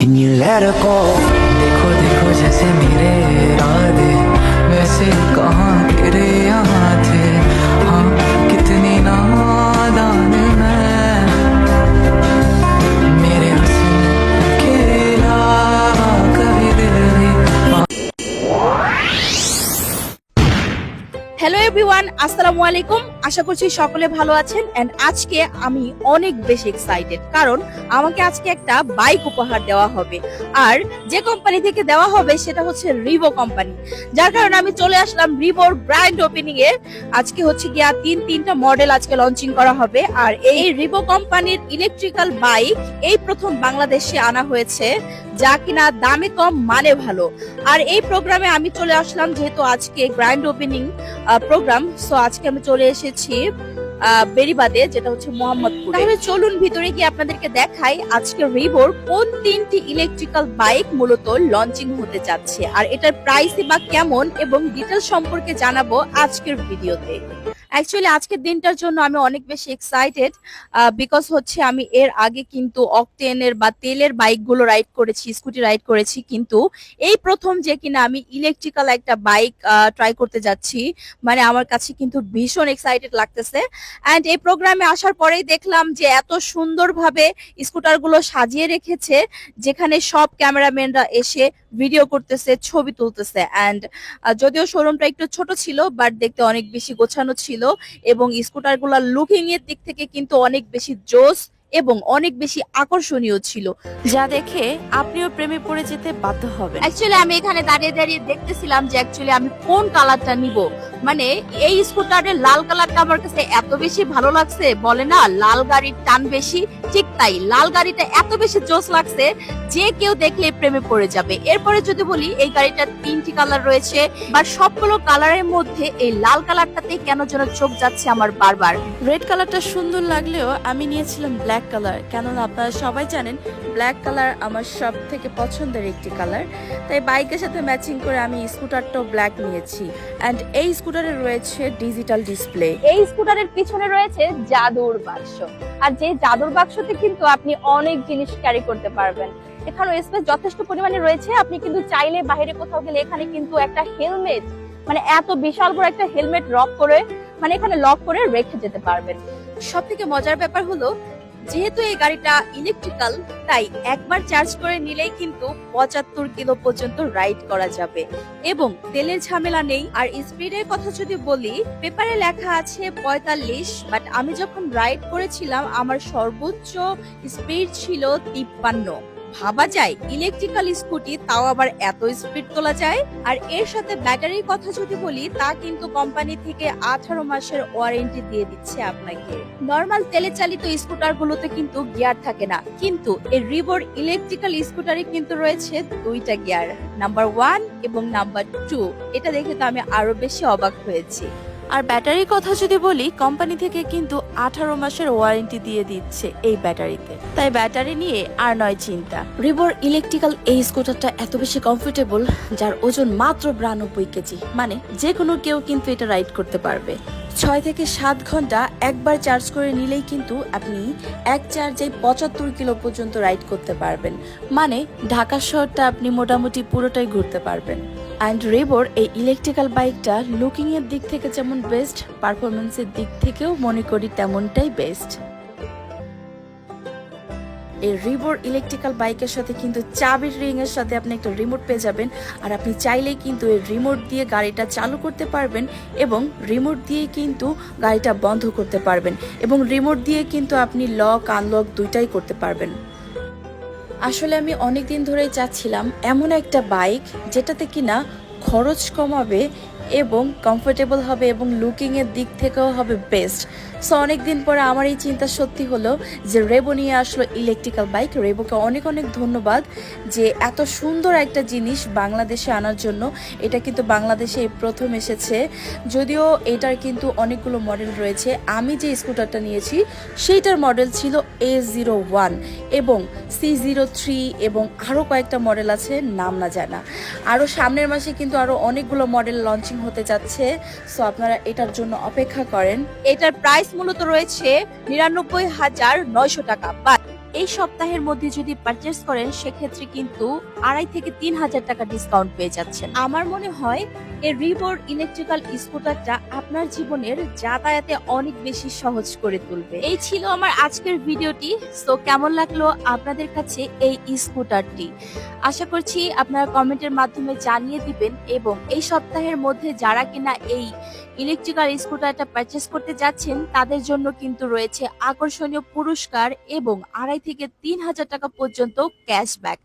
Can you let her go? देखो देखो जैसे मेरे इरादे वैसे कहाँ হ্যালো এভরিওয়ান আসসালামু আলাইকুম। আশা করছি সকলে ভালো আছেন এন্ড আজকে আমি অনেক বেশি এক্সাইটেড কারণ আমাকে আজকে একটা বাইক উপহার দেওয়া হবে। আর যে কোম্পানি থেকে দেওয়া হবে সেটা হচ্ছে রিভো কোম্পানি যার কারণে আমি চলে আসলাম রিভোর ব্র্যান্ড ওপেনিং এ। আজকে হচ্ছে গিয়া তিন, তিনটা মডেল আজকে লঞ্চিং করা হবে। আর এই রিভো কোম্পানির ইলেকট্রিক্যাল বাইক এই প্রথম বাংলাদেশে আনা হয়েছে, যা কিনা দামে কম মানে ভালো। আর এই প্রোগ্রামে আমি চলে আসলাম যেহেতু আজকে গ্র্যান্ড ওপেনিং প্রোগ্রাম সো আজকে আমি চলে এসেছি বেরিবাদে, যেটা হচ্ছে মোহাম্মদপুর। তাহলে চলুন ভিতরে গিয়ে আপনাদেরকে দেখাই আজকে রিভোর কোন তিনটি ইলেকট্রিক্যাল বাইক মূলত লঞ্চিং হতে যাচ্ছে, আর এটার প্রাইস বা কেমন এবং ডিটেল সম্পর্কে জানাব আজকের ভিডিওতে। অ্যাকচুয়ালি আজকের দিনটার জন্য আমি অনেক বেশি এক্সাইটেড বিকজ হচ্ছে আমি এর আগে কিন্তু অকটেনের বা তেলের বাইকগুলো রাইড করেছি স্কুটি রাইড করেছি, কিন্তু এই প্রথম যে কিনা আমি ইলেকট্রিক্যাল একটা বাইক ট্রাই করতে যাচ্ছি মানে আমার কাছে কিন্তু ভীষণ এক্সাইটেড লাগতেছে। অ্যান্ড এই প্রোগ্রামে আসার পরেই দেখলাম যে এত সুন্দরভাবে স্কুটারগুলো সাজিয়ে রেখেছে, যেখানে সব ক্যামেরাম্যানরা এসে ভিডিও করতেছে ছবি তুলতেছে। অ্যান্ড যদিও শোরুমটা একটু ছোট ছিল বাট দেখতে অনেক বেশি গোছানো ছিল এবং স্কুটারগুলোর লুকিং এর দিক থেকে কিন্তু অনেক বেশি জোস এবং অনেক বেশি আকর্ষণীয় ছিল। যা দেখে আপনিও প্রেমে পড়ে যেতে বাধ্য হবেন। অ্যাকচুয়ালি আমি এখানে দাঁড়িয়ে দাঁড়িয়ে দেখতেছিলাম যে অ্যাকচুয়ালি আমি কোন কালারটা নিব। মানে এই স্কুটারের লাল কালারটা আমার কাছে এত বেশি ভালো লাগছে বলে না লাল গাড়ির টান বেশি ঠিক তাই লাল গাড়িটা এত বেশি জোস লাগছে যে কেউ দেখলে প্রেমে পড়ে যাবে। এরপরে যদি বলি এই গাড়িটার তিনটি কালার রয়েছে বা সবগুলো কালারের মধ্যে এই লাল কালারটাতে কেন যেন চোখ যাচ্ছে আমার বারবার। রেড কালারটা সুন্দর লাগলেও আমি নিয়েছিলাম ব্ল্যাক কালার কেননা আপনারা সবাই জানেন ব্ল্যাক কালার আমার সব থেকে পছন্দের একটি কালার তাই বাইকের সাথে ম্যাচিং করে আমি স্কুটারটাও ব্ল্যাক নিয়েছি। অ্যান্ড এই স্কুটারে রয়েছে ডিজিটাল ডিসপ্লে এই স্কুটারের পিছনে রয়েছে জাদুর বাক্স। আর যে জাদুর বাক্সতে কিন্তু আপনি অনেক জিনিস ক্যারি করতে পারবেন। এখানে স্পেস যথেষ্ট পরিমাণে রয়েছে। আপনি কিন্তু চাইলে বাইরে কোথাও গেলে এখানে কিন্তু একটা হেলমেট মানে এত বিশাল বড় একটা হেলমেট রক করে মানে এখানে লক করে রেখে যেতে পারবেন। সব থেকে মজার ব্যাপার হলো যেহেতু এই গাড়িটা ইলেকট্রিক্যাল তাই একবার চার্জ করে নিলেই কিন্তু পঁচাত্তর কিলো পর্যন্ত রাইড করা যাবে। এবং তেলের ঝামেলা নেই। আর স্পিডের কথা যদি বলি পেপারে লেখা আছে পঁয়তাল্লিশ বাট আমি যখন রাইড করেছিলাম, আমার সর্বোচ্চ স্পিড ছিল তিপ্পান্ন। ভাবা যায় ইলেকট্রিক্যাল স্কুটি তাও আবার এত স্পিড তোলা যায়? আর এর সাথে ব্যাটারির কথা যদি বলি, তা কিন্তু কোম্পানি থেকে আঠারো মাসের ওয়ারেন্টি দিয়ে দিচ্ছে আপনাকে। নর্মাল তেলে চালিত স্কুটার গুলোতে কিন্তু গিয়ার থাকে না। কিন্তু এই রিবোর ইলেকট্রিক্যাল স্কুটারে কিন্তু রয়েছে দুইটা গিয়ার নাম্বার ওয়ান এবং নাম্বার টু এটা দেখে তো আমি আরও বেশি অবাক হয়েছি। আর ব্যাটারির কথা যদি বলি, কোম্পানি থেকে কিন্তু আঠারো মাসের ওয়ারেন্টি দিয়ে দিচ্ছে এই ব্যাটারিতে। তাই ব্যাটারি নিয়ে আর নয় চিন্তা। রিবোর ইলেকট্রিক্যাল এই স্কুটারটা এত বেশি কমফোর্টেবল যার ওজন মাত্র বিরানব্বই কেজি। মানে যে কোনো কেউ কিন্তু এটা রাইড করতে পারবে। ছয় থেকে সাত ঘণ্টা একবার চার্জ করে নিলেই কিন্তু আপনি এক চার্জে পঁচাত্তর কিলো পর্যন্ত রাইড করতে পারবেন। মানে ঢাকা শহরটা আপনি মোটামুটি পুরোটাই ঘুরতে পারবেন। অ্যান্ড রেবোর এই ইলেকট্রিক্যাল বাইকটা লুকিংয়ের দিক থেকে যেমন বেস্ট পারফরমেন্সের দিক থেকেও মনে করি তেমনটাই বেস্ট এই রিবোর ইলেকট্রিক্যাল বাইকের সাথে কিন্তু চাবির রিং এর সাথে আপনি একটা রিমোট পেয়ে যাবেন। আর আপনি চাইলেই কিন্তু এই রিমোট দিয়ে গাড়িটা চালু করতে পারবেন এবং রিমোট দিয়ে কিন্তু গাড়িটা বন্ধ করতে পারবেন এবং রিমোট দিয়ে কিন্তু আপনি লক আনলক দুইটাই করতে পারবেন। আসলে আমি অনেক দিন ধরেই চাচ্ছিলাম এমন একটা বাইক যেটাতে কিনা খরচ কমাবে এবং কমফোর্টেবল হবে এবং লুকিংয়ের দিক থেকেও হবে বেস্ট সো অনেক দিন পরে আমার এই চিন্তা সত্যি হলো যে রেবো নিয়ে আসলো ইলেকট্রিক্যাল বাইক রেবোকে অনেক অনেক ধন্যবাদ যে এত সুন্দর একটা জিনিস বাংলাদেশে আনার জন্য। এটা কিন্তু বাংলাদেশে প্রথম এসেছে। যদিও এটার কিন্তু অনেকগুলো মডেল রয়েছে। আমি যে স্কুটারটা নিয়েছি, সেইটার মডেল ছিল এ জিরো ওয়ান এবং সি জিরো থ্রি এবং আরও কয়েকটা মডেল আছে, নাম না জানা। আরও সামনের মাসে কিন্তু আরও অনেকগুলো মডেল লঞ্চিং হতে যাচ্ছে। সো আপনারা এটার জন্য অপেক্ষা করেন। এটার প্রাইস মূলত রয়েছে নিরানব্বই হাজার নয়শো টাকা। বাট এই সপ্তাহের মধ্যে যদি পারচেস করেন, সেক্ষেত্রে কিন্তু আড়াই থেকে তিন হাজার টাকা ডিসকাউন্ট পেয়ে যাচ্ছেন। আমার মনে হয় এই রিবোর ইলেকট্রিক্যাল স্কুটারটা আপনার জীবনের যাতায়াতে অনেক বেশি সহজ করে তুলবে। এই ছিল আমার আজকের ভিডিওটি। তো কেমন লাগল আপনাদের কাছে এই স্কুটারটি আশা করছি আপনারা কমেন্টের মাধ্যমে জানিয়ে দিবেন এবং এই সপ্তাহের মধ্যে যারা কিনা এই ইলেকট্রিক্যাল স্কুটারটা পারচেস করতে যাচ্ছেন, তাদের জন্য কিন্তু রয়েছে আকর্ষণীয় পুরস্কার এবং আড়াই থেকে তিন হাজার টাকা পর্যন্ত ক্যাশব্যাক।